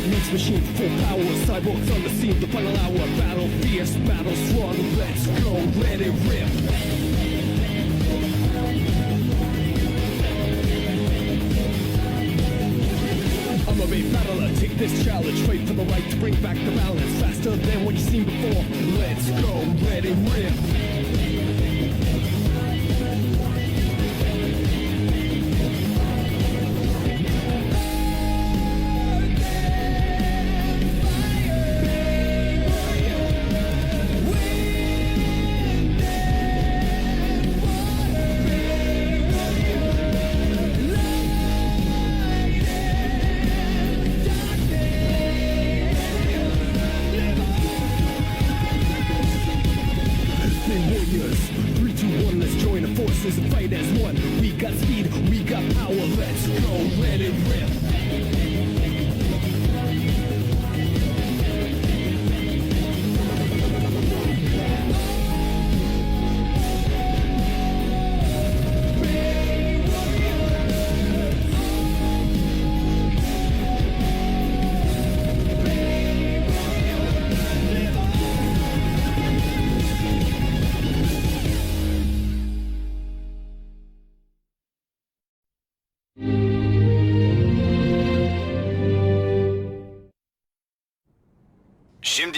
Cyborg meets machine, full power. Cyborgs on the scene, the final hour. Battle fierce, battle strong. Let's go, let it rip. I'm a big battler, take this challenge, fight for the right to bring back the balance. Faster than what you've seen before. Let's go, let it rip.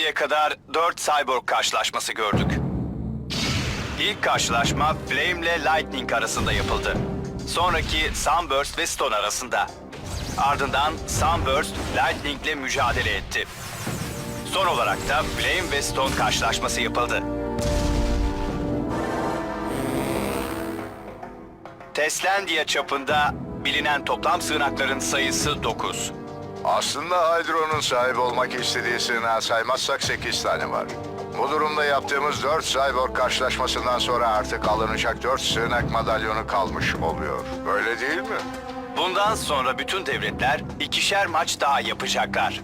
Şimdiye kadar 4 Cyborg karşılaşması gördük. İlk karşılaşma Flame ile Lightning arasında yapıldı. Sonraki Sunburst ve Stone arasında. Ardından Sunburst Lightning ile mücadele etti. Son olarak da Flame ve Stone karşılaşması yapıldı. Teslandia çapında bilinen toplam sığınakların sayısı 9. Aslında Hydro'nun sahip olmak istediği sığınağı saymazsak 8 tane var. Bu durumda yaptığımız 4 Cyborg karşılaşmasından sonra artık alınacak 4 sığınak madalyonu kalmış oluyor. Öyle değil mi? Bundan sonra bütün devletler ikişer maç daha yapacaklar.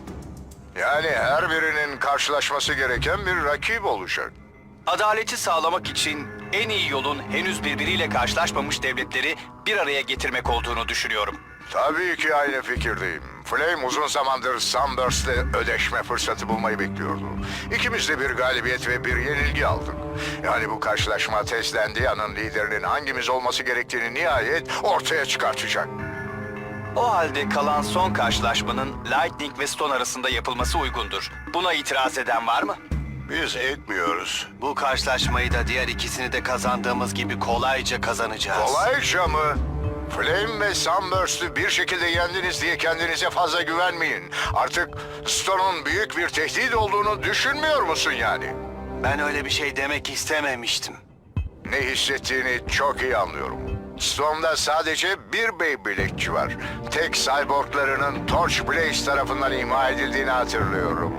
Yani her birinin karşılaşması gereken bir rakip olacak. Adaleti sağlamak için en iyi yolun henüz birbiriyle karşılaşmamış devletleri bir araya getirmek olduğunu düşünüyorum. Tabii ki aynı fikirdeyim. Flame uzun zamandır Sunburst'le ödeşme fırsatı bulmayı bekliyordu. İkimiz de bir galibiyet ve bir yenilgi aldık. Yani bu karşılaşma Teslandia'nın liderinin hangimiz olması gerektiğini nihayet ortaya çıkartacak. O halde kalan son karşılaşmanın Lightning ve Stone arasında yapılması uygundur. Buna itiraz eden var mı? Biz etmiyoruz. Bu karşılaşmayı da diğer ikisini de kazandığımız gibi kolayca kazanacağız. Kolayca mı? Flame ve Sunburst'ü bir şekilde yendiniz diye kendinize fazla güvenmeyin. Artık Stone'un büyük bir tehdit olduğunu düşünmüyor musun yani? Ben öyle bir şey demek istememiştim. Ne hissettiğini çok iyi anlıyorum. Storm'da sadece bir Beyblade'ci var. Tek cyborglarının Torch Blaze tarafından imha edildiğini hatırlıyorum.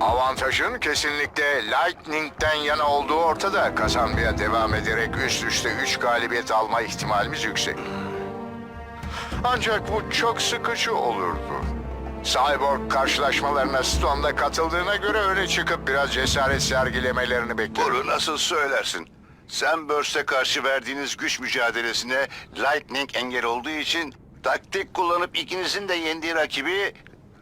Avantajın kesinlikle Lightning'den yana olduğu ortada. Kazanmaya devam ederek üst üste 3 galibiyet alma ihtimalimiz yüksek. Ancak bu çok sıkıcı olurdu. Cyborg karşılaşmalarına Stone'da katıldığına göre öne çıkıp biraz cesaret sergilemelerini beklerim. Bunu nasıl söylersin? Sen Burst'e karşı verdiğiniz güç mücadelesine Lightning engel olduğu için taktik kullanıp ikinizin de yendiği rakibi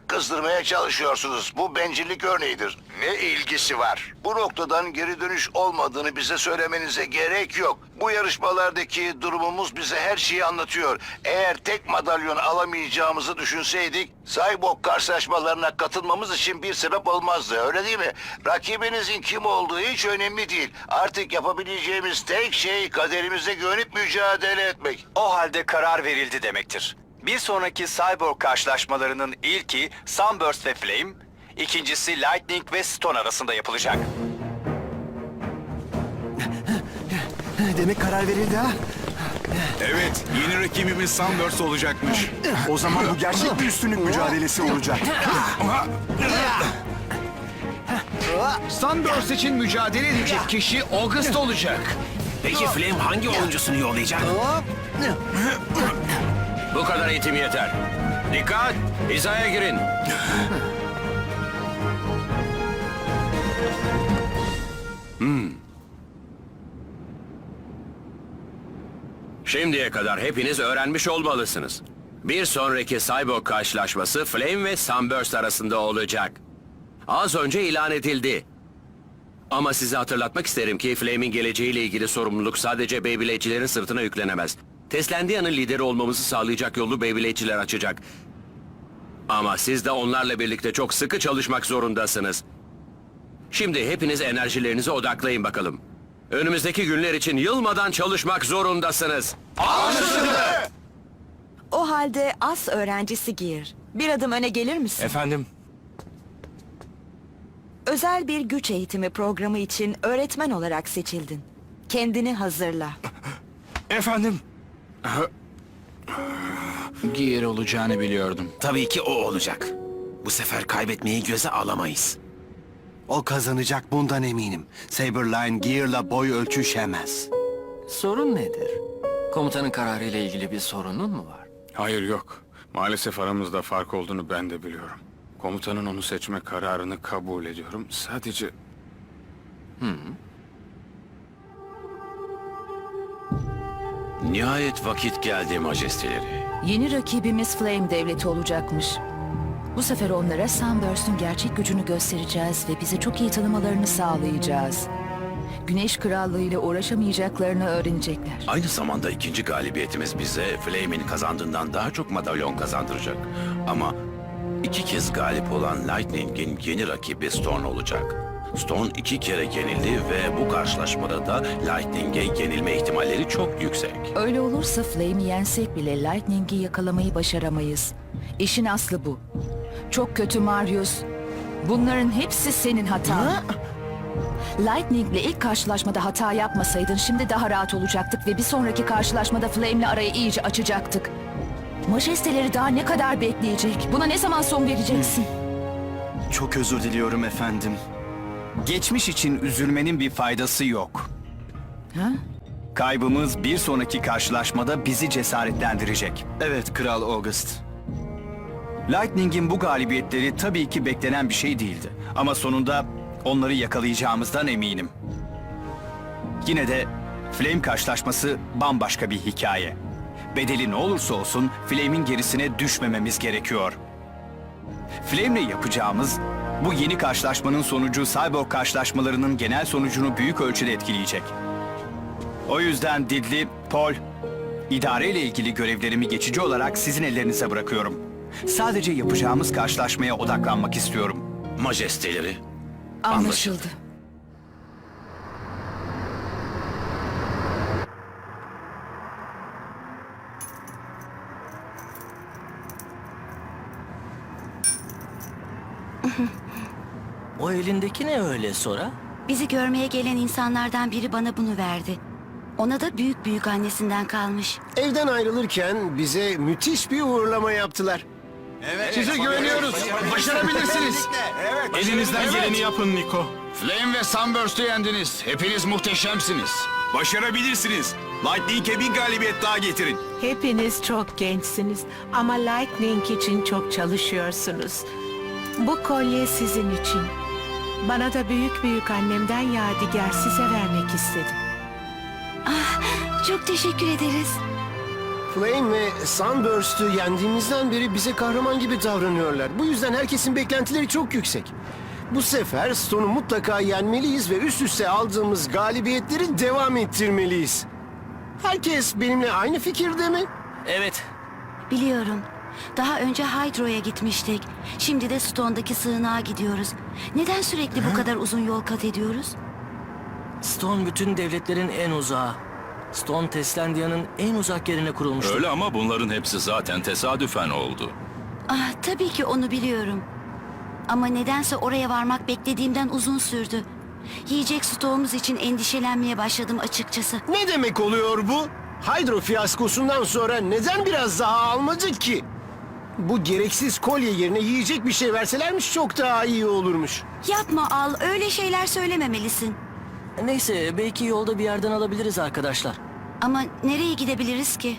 kızdırmaya çalışıyorsunuz. Bu bencillik örneğidir. Ne ilgisi var? Bu noktadan geri dönüş olmadığını bize söylemenize gerek yok. Bu yarışmalardaki durumumuz bize her şeyi anlatıyor. Eğer tek madalyon alamayacağımızı düşünseydik, Cyborg karşılaşmalarına katılmamız için bir sebep olmazdı. Öyle değil mi? Rakibinizin kim olduğu hiç önemli değil. Artık yapabileceğimiz tek şey kaderimize güvenip mücadele etmek. O halde karar verildi demektir. Bir sonraki Cyborg karşılaşmalarının ilki Sunburst ve Flame, ikincisi Lightning ve Stone arasında yapılacak. Demek karar verildi ha? Evet, yeni rakibimiz Sunburst olacakmış. O zaman bu gerçek bir üstünlük mücadelesi olacak. Sunburst için mücadele edecek kişi August olacak. Peki Flame hangi oyuncusunu yollayacak? Bu kadar eğitim yeter. Dikkat! Hizaya girin. Hmm. Şimdiye kadar hepiniz öğrenmiş olmalısınız. Bir sonraki Cyborg karşılaşması Flame ve Sunburst arasında olacak. Az önce ilan edildi. Ama size hatırlatmak isterim ki Flame'in geleceğiyle ilgili sorumluluk sadece Beyblade'cilerin sırtına yüklenemez. Teslandia'nın lideri olmamızı sağlayacak yolu Beyblade'ciler açacak. Ama siz de onlarla birlikte çok sıkı çalışmak zorundasınız. Şimdi hepiniz enerjilerinize odaklayın bakalım. Önümüzdeki günler için yılmadan çalışmak zorundasınız. O halde as öğrencisi gir. Bir adım öne gelir misin? Efendim? Özel bir güç eğitimi programı için öğretmen olarak seçildin. Kendini hazırla. Efendim? Giyer olacağını biliyordum. Tabii ki o olacak. Bu sefer kaybetmeyi göze alamayız. O kazanacak bundan eminim. Saberline Gear'la boy ölçüşemez. Sorun nedir? Komutanın kararıyla ilgili bir sorunun mu var? Hayır yok. Maalesef aramızda fark olduğunu ben de biliyorum. Komutanın onu seçme kararını kabul ediyorum. Sadece Nihayet vakit geldi majesteleri. Yeni rakibimiz Flame Devleti olacakmış. Bu sefer onlara Sunburst'un gerçek gücünü göstereceğiz ve bize çok iyi tanımalarını sağlayacağız. Güneş Krallığı ile uğraşamayacaklarını öğrenecekler. Aynı zamanda ikinci galibiyetimiz bize Flame'in kazandığından daha çok madalyon kazandıracak. Ama iki kez galip olan Lightning'in yeni rakibi Storm olacak. Storm iki kere yenildi ve bu karşılaşmada da Lightning'e yenilme ihtimalleri çok yüksek. Öyle olursa Flame'i yensek bile Lightning'i yakalamayı başaramayız. İşin aslı bu. Çok kötü Marius. Bunların hepsi senin hatan. Lightning'le ilk karşılaşmada hata yapmasaydın şimdi daha rahat olacaktık ve bir sonraki karşılaşmada Flame'le arayı iyice açacaktık. Majesteleri daha ne kadar bekleyecek? Buna ne zaman son vereceksin? Çok özür diliyorum efendim. Geçmiş için üzülmenin bir faydası yok. Ha? Kaybımız bir sonraki karşılaşmada bizi cesaretlendirecek. Evet Kral August. Lightning'in bu galibiyetleri tabii ki beklenen bir şey değildi. Ama sonunda onları yakalayacağımızdan eminim. Yine de Flame karşılaşması bambaşka bir hikaye. Bedeli ne olursa olsun Flame'in gerisine düşmememiz gerekiyor. Flame'le yapacağımız bu yeni karşılaşmanın sonucu Cyborg karşılaşmalarının genel sonucunu büyük ölçüde etkileyecek. O yüzden Didli, Paul, idare ile ilgili görevlerimi geçici olarak sizin ellerinize bırakıyorum. Sadece yapacağımız karşılaşmaya odaklanmak istiyorum. Majesteleri, Anlaşıldı. O elindeki ne öyle sonra? Bizi görmeye gelen insanlardan biri bana bunu verdi. Ona da büyük büyük annesinden kalmış. Evden ayrılırken bize müthiş bir uğurlama yaptılar. Size güveniyoruz. Başarabilirsiniz. elinizden geleni yapın Niko. Flame ve Sunburst'u yendiniz. Hepiniz muhteşemsiniz. Başarabilirsiniz. Lightning'e bir galibiyet daha getirin. Hepiniz çok gençsiniz ama Lightning için çok çalışıyorsunuz. Bu kolye sizin için. Bana da büyük büyük annemden yadigar size vermek istedim. Çok teşekkür ederiz. Flame ve Sunburst'u yendiğimizden beri bize kahraman gibi davranıyorlar. Bu yüzden herkesin beklentileri çok yüksek. Bu sefer Stone'u mutlaka yenmeliyiz ve üst üste aldığımız galibiyetleri devam ettirmeliyiz. Herkes benimle aynı fikirde mi? Evet. Biliyorum. Daha önce Hydro'ya gitmiştik. Şimdi de Stone'daki sığınağa gidiyoruz. Neden sürekli bu kadar uzun yol kat ediyoruz? Stone bütün devletlerin en uzağı. Stone Teslandia'nın en uzak yerine kurulmuştu. Öyle ama bunların hepsi zaten tesadüfen oldu. Ah, tabii ki onu biliyorum. Ama nedense oraya varmak beklediğimden uzun sürdü. Yiyecek stoğumuz için endişelenmeye başladım açıkçası. Ne demek oluyor bu? Hydro fiyaskosundan sonra neden biraz daha almadık ki? Bu gereksiz kolye yerine yiyecek bir şey verselermiş çok daha iyi olurmuş. Yapma Al, öyle şeyler söylememelisin. Neyse belki yolda bir yerden alabiliriz arkadaşlar. Ama nereye gidebiliriz ki?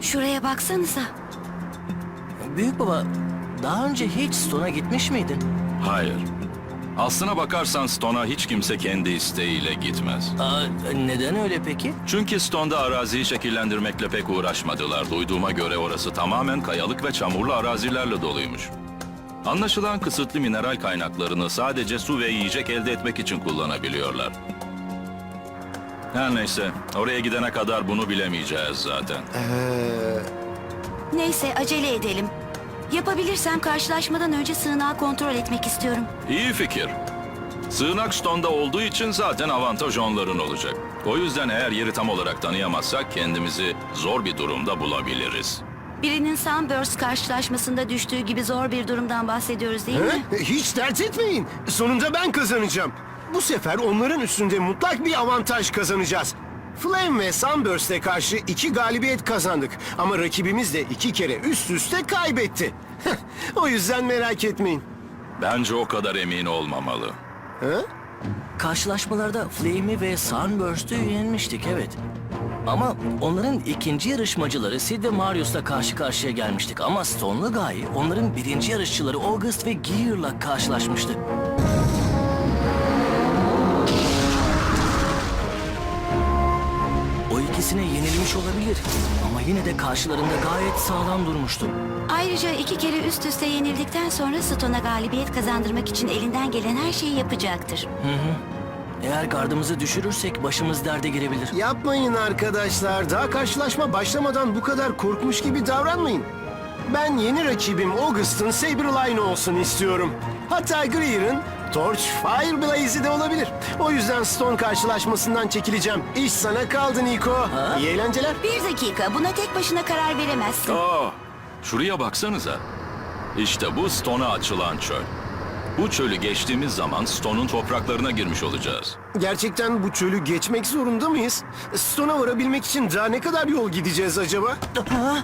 Şuraya baksanıza. Büyük baba daha önce hiç Stone'a gitmiş miydin? Hayır. Aslına bakarsan Stone'a hiç kimse kendi isteğiyle gitmez. Aa, neden öyle peki? Çünkü Stone'da araziyi şekillendirmekle pek uğraşmadılar. Duyduğuma göre orası tamamen kayalık ve çamurlu arazilerle doluymuş. Anlaşılan kısıtlı mineral kaynaklarını sadece su ve yiyecek elde etmek için kullanabiliyorlar. Her neyse, oraya gidene kadar bunu bilemeyeceğiz zaten. Neyse acele edelim. Yapabilirsem karşılaşmadan önce sığınağı kontrol etmek istiyorum. İyi fikir. Sığınak Stone'da olduğu için zaten avantaj onların olacak. O yüzden eğer yeri tam olarak tanıyamazsak kendimizi zor bir durumda bulabiliriz. Birinin Sunburst karşılaşmasında düştüğü gibi zor bir durumdan bahsediyoruz değil mi? He? Hiç dert etmeyin. Sonunda ben kazanacağım. Bu sefer onların üstünde mutlak bir avantaj kazanacağız. Flame ve Sunburst'e karşı iki galibiyet kazandık. Ama rakibimiz de iki kere üst üste kaybetti. o yüzden merak etmeyin. Bence o kadar emin olmamalı. Karşılaşmalarda Flame'i ve Sunburst'ü yenmiştik evet. Ama onların ikinci yarışmacıları Sid ve Marius'la karşı karşıya gelmiştik. Ama Stone'la Guy onların birinci yarışçıları August ve Gear'la karşılaşmıştı. İkisine yenilmiş olabilir. Ama yine de karşılarında gayet sağlam durmuştu. Ayrıca iki kere üst üste yenildikten sonra Stone'a galibiyet kazandırmak için elinden gelen her şeyi yapacaktır. Eğer gardımızı düşürürsek başımız derde girebilir. Yapmayın arkadaşlar. Daha karşılaşma başlamadan bu kadar korkmuş gibi davranmayın. Ben yeni rakibim August'ın Saberline olsun istiyorum. Hatta Greer'ın Torch Fireblaze'i de olabilir. O yüzden Stone karşılaşmasından çekileceğim. İş sana kaldı Nico. İyi eğlenceler. Bir dakika buna tek başına karar veremezsin. Aa, şuraya baksanıza. İşte bu Stone'a açılan çöl. Bu çölü geçtiğimiz zaman Stone'un topraklarına girmiş olacağız. Gerçekten bu çölü geçmek zorunda mıyız? Stone'a varabilmek için daha ne kadar yol gideceğiz acaba? Ha?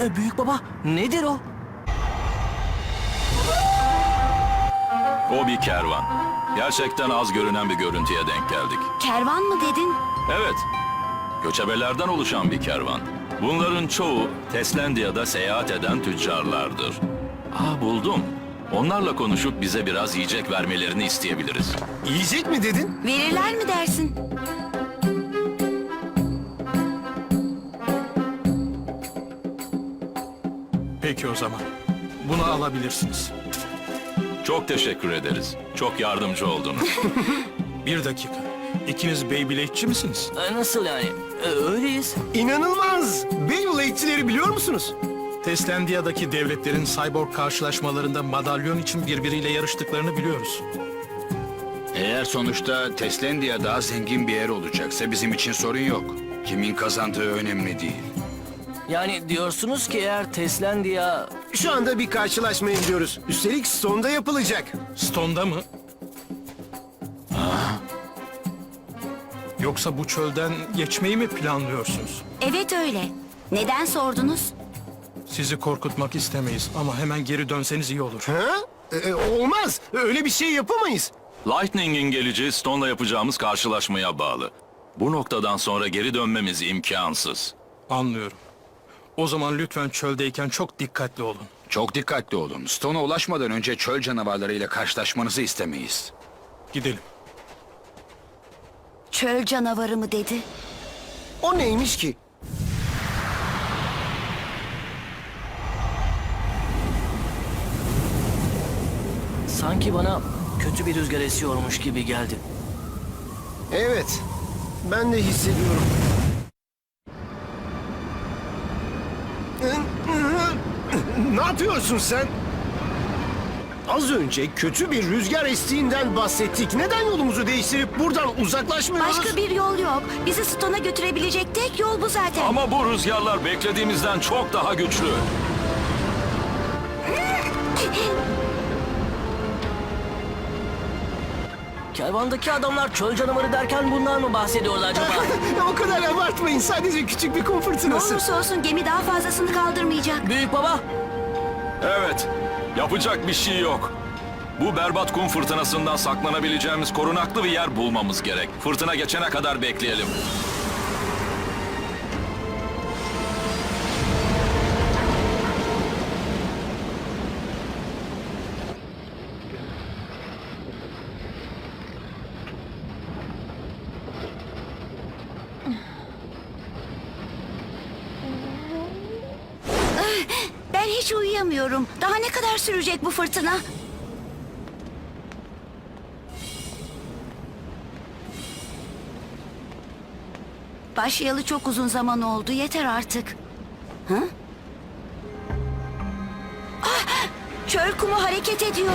E, e, büyük baba nedir o? O bir kervan. Gerçekten az görünen bir görüntüye denk geldik. Kervan mı dedin? Evet, göçebelerden oluşan bir kervan. Bunların çoğu Teslendia'da seyahat eden tüccarlardır. Aa buldum. Onlarla konuşup bize biraz yiyecek vermelerini isteyebiliriz. Yiyecek mi dedin? Verirler mi dersin? Peki o zaman. Bunu alabilirsiniz. Çok teşekkür ederiz. Çok yardımcı oldunuz. Bir dakika. İkiniz Beyblade'çi misiniz? E, nasıl yani? E, öyleyiz. İnanılmaz! Beyblade'çileri biliyor musunuz? Teslandia'daki devletlerin cyborg karşılaşmalarında madalyon için birbiriyle yarıştıklarını biliyoruz. Eğer sonuçta Teslendia daha zengin bir yer olacaksa bizim için sorun yok. Kimin kazandığı önemli değil. Yani diyorsunuz ki eğer Teslandia... Şu anda bir karşılaşmaya gidiyoruz. Üstelik Stone'da yapılacak. Stone'da mı? Yoksa bu çölden geçmeyi mi planlıyorsunuz? Evet öyle. Neden sordunuz? Sizi korkutmak istemeyiz ama hemen geri dönseniz iyi olur. Ha? Ee, olmaz. Öyle bir şey yapamayız. Lightning'in geleceği Stone'la yapacağımız karşılaşmaya bağlı. Bu noktadan sonra geri dönmemiz imkansız. Anlıyorum. O zaman lütfen çöldeyken çok dikkatli olun. Çok dikkatli olun. Stone'a ulaşmadan önce çöl canavarlarıyla karşılaşmanızı istemeyiz. Gidelim. Çöl canavarı mı dedi? O neymiş ki? Sanki bana kötü bir rüzgar esiyormuş gibi geldi. Evet. Ben de hissediyorum. Ne yapıyorsun sen? Az önce kötü bir rüzgar estiğinden bahsettik. Neden yolumuzu değiştirip buradan uzaklaşmıyoruz? Başka bir yol yok. Bizi Stone'a götürebilecek tek yol bu zaten. Ama bu rüzgarlar beklediğimizden çok daha güçlü. Kervandaki adamlar çöl canavarı derken bundan mı bahsediyordu acaba? o kadar abartmayın. Sadece küçük bir kum Ne fırtınası. olursa olsun gemi daha fazlasını kaldırmayacak. Büyük baba, Evet, yapacak bir şey yok. Bu berbat kum fırtınasından saklanabileceğimiz korunaklı bir yer bulmamız gerek. Fırtına geçene kadar bekleyelim. Sürecek bu fırtına? Başlayalı çok uzun zaman oldu. Yeter artık. Hı? Ah! Çöl kumu hareket ediyor.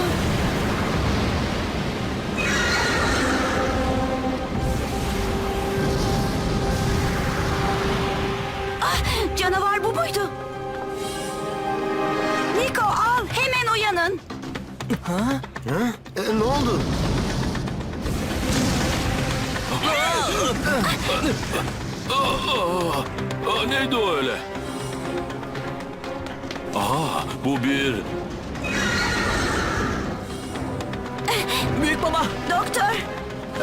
E, ne oldu? Aa, neydi o öyle? Aa, bu bir... Büyük baba. Doktor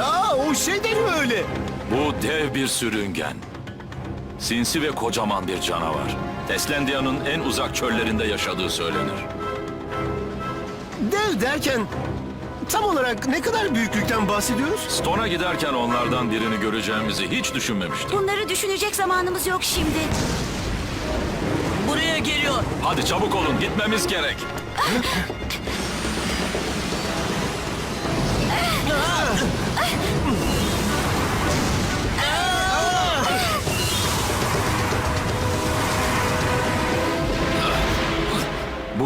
Aa, o şey de mi öyle? Bu dev bir sürüngen. Sinsi ve kocaman bir canavar. Teslendia'nın en uzak çöllerinde yaşadığı söylenir. Dev derken tam olarak ne kadar büyüklükten bahsediyoruz? Stone'a giderken onlardan birini göreceğimizi hiç düşünmemiştim. bunları düşünecek zamanımız yok şimdi. Buraya geliyor. Hadi çabuk olun, gitmemiz gerek.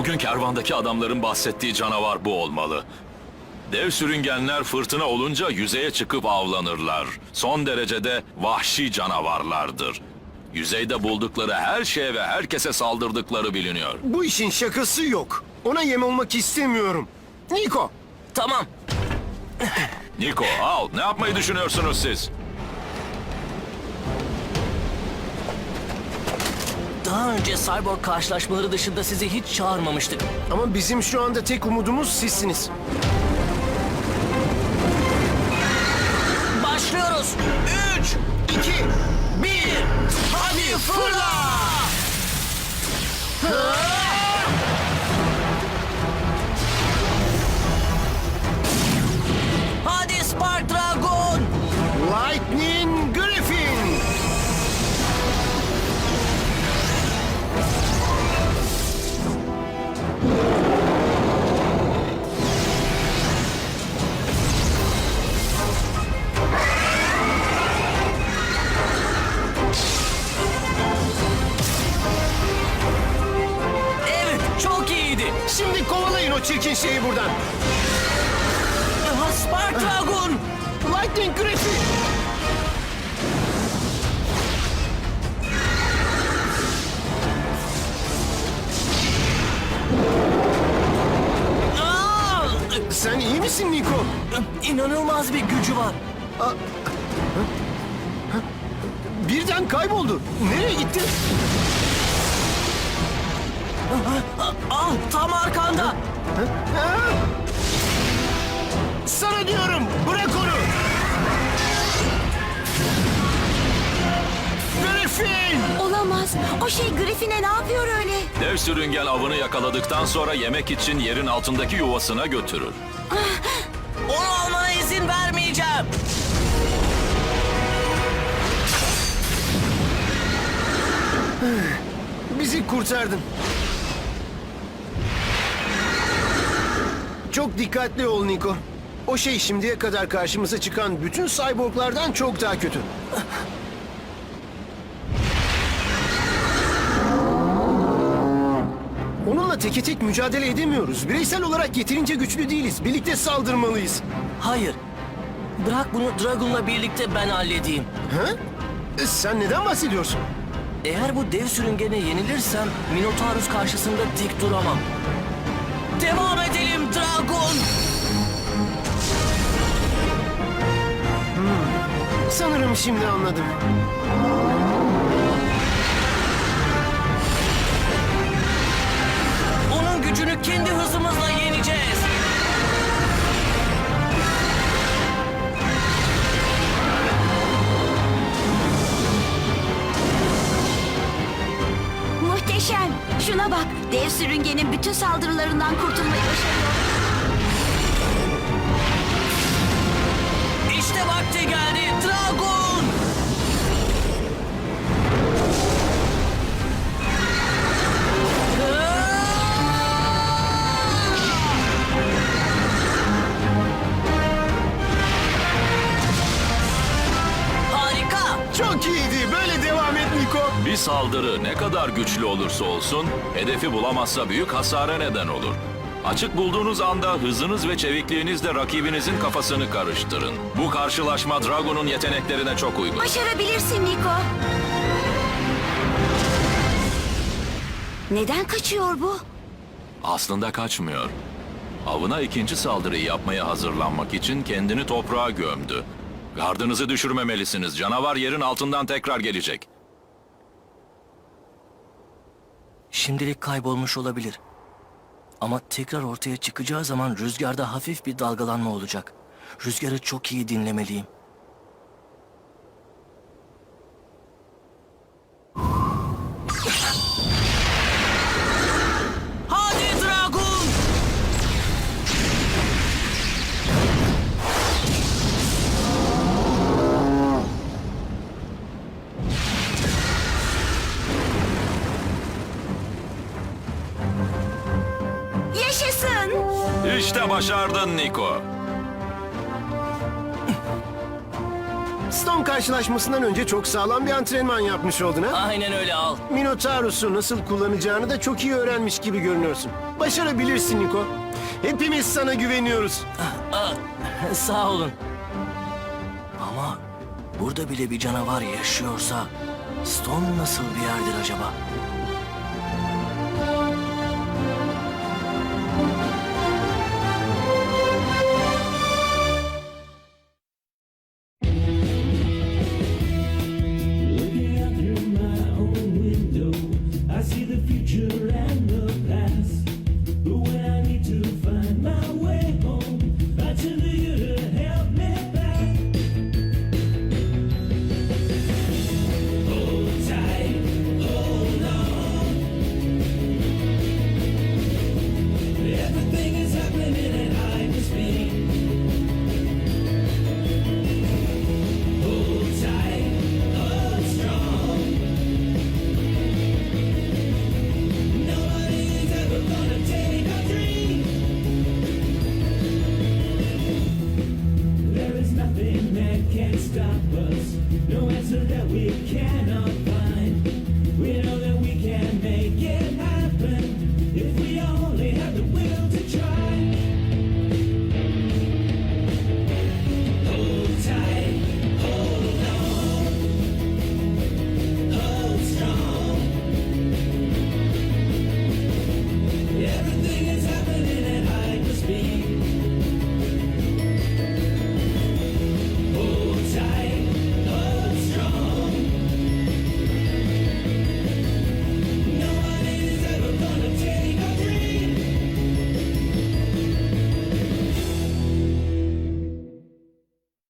Bugün kervandaki adamların bahsettiği canavar bu olmalı. Dev sürüngenler fırtına olunca yüzeye çıkıp avlanırlar. Son derecede vahşi canavarlardır. Yüzeyde buldukları her şeye ve herkese saldırdıkları biliniyor. Bu işin şakası yok. Ona yem olmak istemiyorum. Niko, Tamam. Niko al ne yapmayı düşünüyorsunuz siz? Daha önce cyborg karşılaşmaları dışında sizi hiç çağırmamıştık. ama bizim şu anda tek umudumuz sizsiniz. Başlıyoruz. Üç, iki, bir. Hadi fırla! Hadi buradan. Dragon! Lightning! Aa! Sen iyi misin Niko? İnanılmaz bir gücü var. Birden kayboldu. Nereye gitti? Al, tam arkanda. Sana diyorum, bırak onu. Griffin! Olamaz. O şey Griffin'e ne yapıyor öyle? Dev sürüngen avını yakaladıktan sonra yemek için yerin altındaki yuvasına götürür. Onu almana izin vermeyeceğim. Bizi kurtardın. Çok dikkatli ol Niko. O şey şimdiye kadar karşımıza çıkan bütün cyborglardan çok daha kötü. Onunla teke tek mücadele edemiyoruz. Bireysel olarak yeterince güçlü değiliz. Birlikte saldırmalıyız. Hayır. Bırak bunu Dragon'la birlikte ben halledeyim. Ha? E, Sen neden bahsediyorsun? Eğer bu dev sürüngene yenilirsem Minotaurus karşısında dik duramam. Devam edelim Dragon! Sanırım şimdi anladım. Onun gücünü kendi hızımızla yeneceğiz. Muhteşem. Şuna bak. Dev sürüngenin bütün saldırılarından kurtulmayı başarıyor. İşte vakti geldi Bir saldırı ne kadar güçlü olursa olsun, hedefi bulamazsa büyük hasara neden olur. Açık bulduğunuz anda hızınız ve çevikliğinizle rakibinizin kafasını karıştırın. Bu karşılaşma Dragon'un yeteneklerine çok uygun. Başarabilirsin Niko. Neden kaçıyor bu? Aslında kaçmıyor. Avına ikinci saldırıyı yapmaya hazırlanmak için kendini toprağa gömdü. Gardınızı düşürmemelisiniz. Canavar yerin altından tekrar gelecek. Şimdilik kaybolmuş olabilir. Ama tekrar ortaya çıkacağı zaman rüzgarda hafif bir dalgalanma olacak. Rüzgarı çok iyi dinlemeliyim. İşte başardın Niko. Stone karşılaşmasından önce çok sağlam bir antrenman yapmış oldun ha? Aynen öyle al. Minotaurus'u nasıl kullanacağını da çok iyi öğrenmiş gibi görünüyorsun. Başarabilirsin Niko. Hepimiz sana güveniyoruz. Aa, sağ olun. Ama burada bile bir canavar yaşıyorsa Stone nasıl bir yerdir acaba? no answer that we can